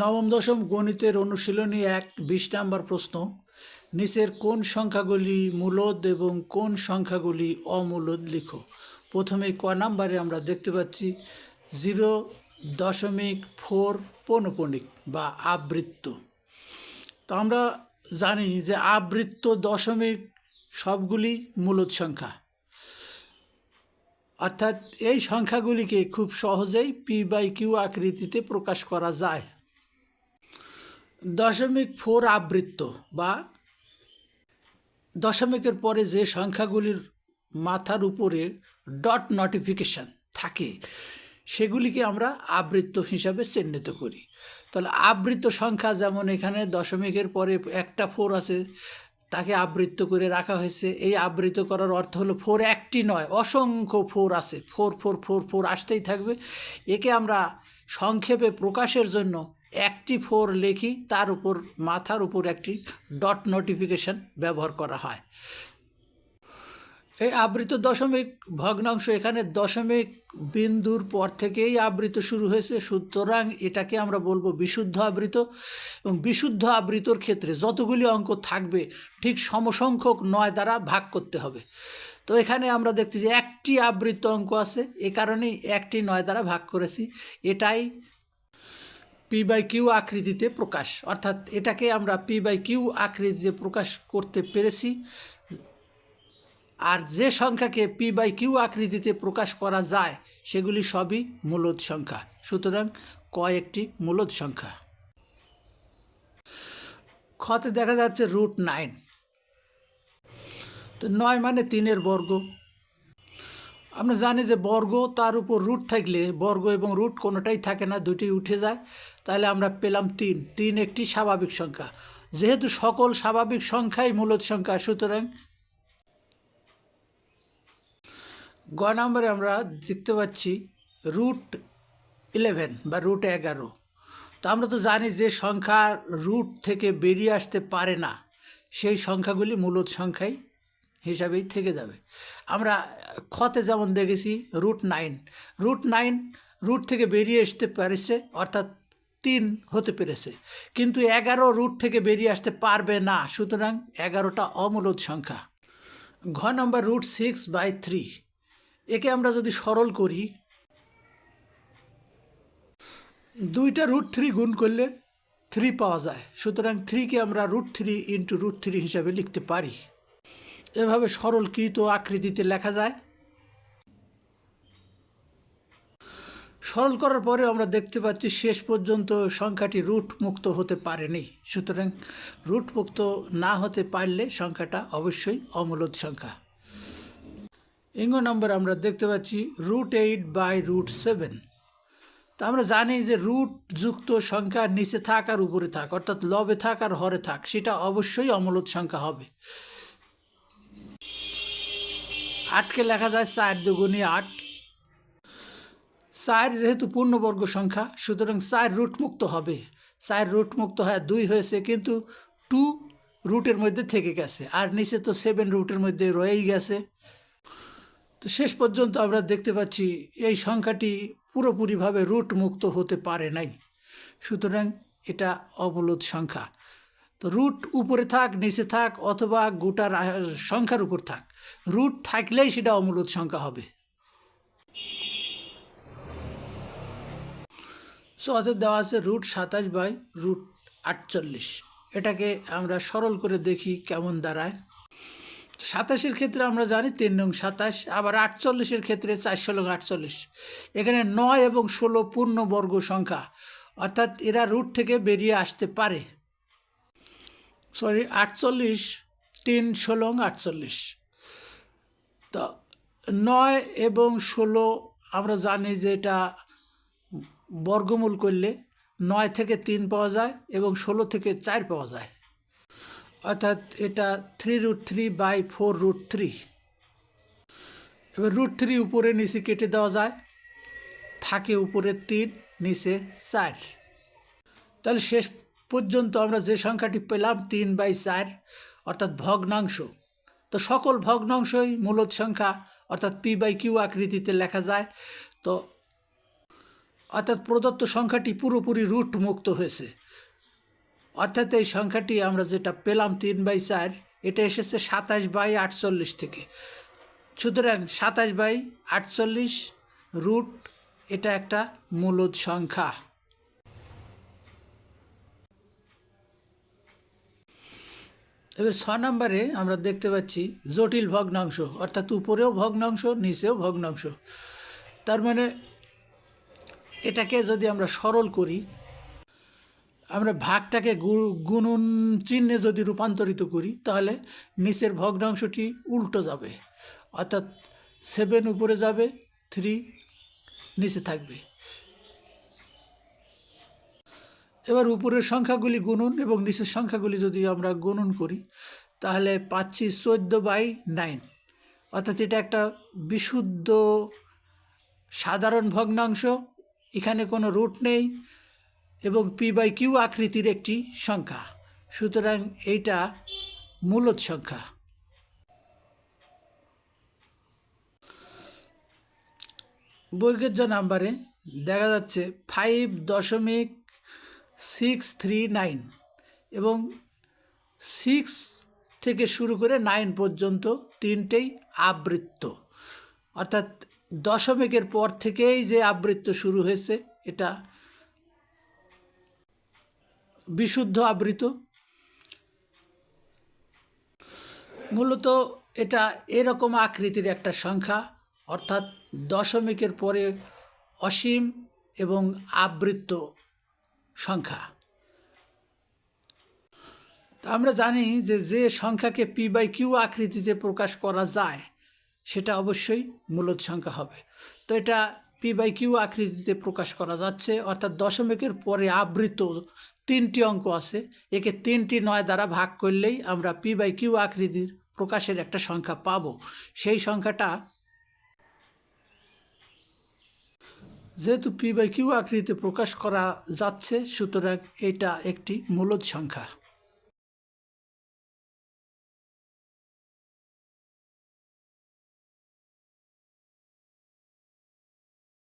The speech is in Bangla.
নবম, দশম গণিতের অনুশীলনী এক, বিশ নাম্বার প্রশ্ন। নিচের কোন সংখ্যাগুলি মূলদ এবং কোন সংখ্যাগুলি অমূলদ লিখো। প্রথমে ক নাম্বারে আমরা দেখতে পাচ্ছি জিরো দশমিক ফোর পৌনপণিক বা আবৃত্ত। তো আমরা জানি যে আবৃত্ত দশমিক সবগুলি মূলদ সংখ্যা। অর্থাৎ এই সংখ্যাগুলিকে খুব সহজেই পি বাই কিউ আকৃতিতে প্রকাশ করা যায়। দশমিক ফোর আবৃত্ত বা দশমিকের পরে যে সংখ্যাগুলির মাথার উপরে ডট নোটিফিকেশান থাকে, সেগুলিকে আমরা আবৃত্ত হিসাবে চিহ্নিত করি। তাহলে আবৃত্ত সংখ্যা যেমন এখানে দশমিকের পরে একটা ফোর আছে, তাকে আবৃত্ত করে রাখা হয়েছে। এই আবৃত করার অর্থ হলো ফোর একটি নয়, অসংখ্য ফোর আছে। ফোর ফোর ফোর ফোর আসতেই থাকবে। একে আমরা সংক্ষেপে প্রকাশের জন্য একটি ফোর লিখি, তার উপর, মাথার উপর একটি ডট নোটিফিকেশন ব্যবহার করা হয়। এই আবৃত দশমিক ভগ্নাংশ এখানে দশমিক বিন্দুর পর থেকেই আবৃত শুরু হয়েছে। সুতরাং এটাকে আমরা বলব বিশুদ্ধ আবৃত এবং বিশুদ্ধ আবৃতর ক্ষেত্রে যতগুলি অঙ্ক থাকবে, ঠিক সমসংখ্যক নয় দ্বারা ভাগ করতে হবে। তো এখানে আমরা দেখতেছি একটি আবৃত অঙ্ক আছে, এ কারণেই একটি নয় দ্বারা ভাগ করেছি। এটাই পি বাই কিউ আকৃতিতে প্রকাশ। অর্থাৎ এটাকে আমরা পি বাই কিউ আকৃতিতে প্রকাশ করতে পেরেছি। আর যে সংখ্যাকে পি বাই কিউ আকৃতিতে প্রকাশ করা যায়, সেগুলি সবই মূলদ সংখ্যা। সুতরাং ক একটি মূলদ সংখ্যা। খতে দেখা যাচ্ছে রুট নাইন তো নয় মানে তিনের বর্গ। আমরা জানি যে বর্গ তার উপর রুট থাকলে, বর্গ এবং রুট কোনোটাই থাকে না, দুটি উঠে যায়। তাহলে আমরা পেলাম তিন। তিন একটি স্বাভাবিক সংখ্যা। যেহেতু সকল স্বাভাবিক সংখ্যাই মূলত সংখ্যা, সুতরাং গ নম্বরে আমরা দেখতে পাচ্ছি রুট ইলেভেন বা রুট এগারো। তো আমরা তো জানি যে সংখ্যা রুট থেকে বেরিয়ে আসতে পারে না। সেই সংখ্যাগুলি মূলত সংখ্যাই হিসাবেই থেকে যাবে। আমরা খতে যেমন দেখেছি root nine root nine root থেকে বেরিয়ে আসতে পেরেছে, অর্থাৎ তিন হতে পেরেছে। কিন্তু এগারো রুট থেকে বেরিয়ে আসতে পারবে না, সুতরাং এগারোটা অমূলদ সংখ্যা। ঘ নম্বর রুট সিক্স বাই থ্রি একে আমরা যদি সরল করি, দুইটা রুট থ্রি গুণ করলে থ্রি পাওয়া যায়, সুতরাং থ্রিকে আমরা root three into root three হিসাবে লিখতে পারি। এভাবে সরলকৃত আকৃতিতে লেখা যায়। সরল করার পরে আমরা দেখতে পাচ্ছি শেষ পর্যন্ত সংখ্যাটি রুট মুক্ত হতে পারেনি। সুতরাং রুট মুক্ত না হতে পারলে সংখ্যাটা অবশ্যই অমূলদ সংখ্যা। ইঙ্গ নম্বর আমরা দেখতে পাচ্ছি root eight by root seven. তা আমরা জানি যে রুট যুক্ত সংখ্যার নিচে থাক আর উপরে থাক, অর্থাৎ লবে থাক আর হরে থাক, সেটা অবশ্যই অমূলদ সংখ্যা হবে। আটকে লেখা যায় চার দুগুণি আট। চার যেহেতু পূর্ণবর্গ সংখ্যা, সুতরাং চার রুট মুক্ত হবে। চার রুট মুক্ত হয় দুই হয়েছে, কিন্তু টু রুটের মধ্যে থেকে গেছে, আর নিচে তো সেভেন রুটের মধ্যে রয়েই গেছে। তো শেষ পর্যন্ত আমরা দেখতে পাচ্ছি এই সংখ্যাটি পুরোপুরিভাবে রুট মুক্ত হতে পারে নাই। সুতরাং এটা অবলুদ সংখ্যা। তো রুট উপরে থাক, নিচে থাক, অথবা গোটা রা- সংখ্যার উপর থাক। রুট থাকলেই সেটা অমূলত সংখ্যা হবে। সো অতএব দেওয়া আছে রুট সাতাশ বাই রুট আটচল্লিশ। এটাকে আমরা সরল করে দেখি কেমন দাঁড়ায়। সাতাশের ক্ষেত্রে আমরা জানি তিন নং সাতাশ, আবার আটচল্লিশের ক্ষেত্রে চারশো লং আটচল্লিশ। এখানে নয় এবং ষোলো পূর্ণবর্গ সংখ্যা, অর্থাৎ এরা রুট থেকে বেরিয়ে আসতে পারে। সরি আটচল্লিশ, তিন ষোলো আটচল্লিশ। তো নয় এবং ষোলো আমরা জানি যে এটা বর্গমূল করলে নয় থেকে তিন পাওয়া যায় এবং ষোলো থেকে চার পাওয়া যায়। অর্থাৎ এটা three root three by four root three এবার রুট থ্রি উপরে নিচে কেটে দেওয়া যায়, থাকে উপরে তিন, নিচে চার। তাহলে শেষ পর্যন্ত আমরা যে সংখ্যাটি পেলাম তিন বাই চার, অর্থাৎ ভগ্নাংশ তো সকল ভগ্নাংশই মূলত সংখ্যা, অর্থাৎ পি বাই কিউ আকৃতিতে লেখা যায়। তো অর্থাৎ প্রদত্ত সংখ্যাটি পুরোপুরি রুট মুক্ত হয়েছে। অর্থাৎ এই সংখ্যাটি আমরা যেটা পেলাম তিন বাই চার, এটা এসেছে সাতাশ বাই আটচল্লিশ থেকে। সুতরাং সাতাশ বাই আটচল্লিশ রুট, এটা একটা মূলদ সংখ্যা। এবার ছ নম্বরে আমরা দেখতে পাচ্ছি জটিল ভগ্নাংশ, অর্থাৎ উপরেও ভগ্নাংশ, নিচেও ভগ্নাংশ। তার মানে এটাকে যদি আমরা সরল করি, আমরা ভাগটাকে গুণন চিহ্নে যদি রূপান্তরিত করি, তাহলে নিচের ভগ্নাংশটি উল্টো যাবে। অর্থাৎ সেভেন উপরে যাবে থ্রি নিচে থাকবে। এবার উপরের সংখ্যাগুলি গুণন এবং নিচের সংখ্যাগুলি যদি আমরা গুণন করি, তাহলে পাচ্ছি চোদ্দ বাই নাইন। অর্থাৎ এটা একটা বিশুদ্ধ সাধারণ ভগ্নাংশ, এখানে কোনো রুট নেই এবং পি বাই কিউ আকৃতির একটি সংখ্যা। সুতরাং এইটা মূলত সংখ্যা। বর্গের নাম্বারে দেখা যাচ্ছে ফাইভ দশমিক সিক্স থ্রি নাইন এবং সিক্স থেকে শুরু করে নাইন পর্যন্ত তিনটেই আবৃত্ত। অর্থাৎ দশমিকের পর থেকেই যে আবৃত্ত শুরু হয়েছে, এটা বিশুদ্ধ আবৃত মূলত এটা এরকম আকৃতির একটা সংখ্যা, অর্থাৎ দশমিকের পরে অসীম এবং আবৃত্ত সংখ্যা। তা আমরা জানি যে যে সংখ্যাকে পি বাই কিউ আকৃতিতে প্রকাশ করা যায়, সেটা অবশ্যই মূলত সংখ্যা হবে। তো এটা পি বাই কিউ আকৃতিতে প্রকাশ করা যাচ্ছে, অর্থাৎ দশমিকের পরে আবৃত তিনটি অঙ্ক আছে। একে তিনটি নয় দ্বারা ভাগ করলেই আমরা পি বাই কিউ আকৃতির প্রকাশের একটা সংখ্যা পাবো। সেই সংখ্যাটা যেহেতু পি বাই কিউ আকৃতিতে প্রকাশ করা যাচ্ছে সুতরাং এটা একটি মূলদ সংখ্যা।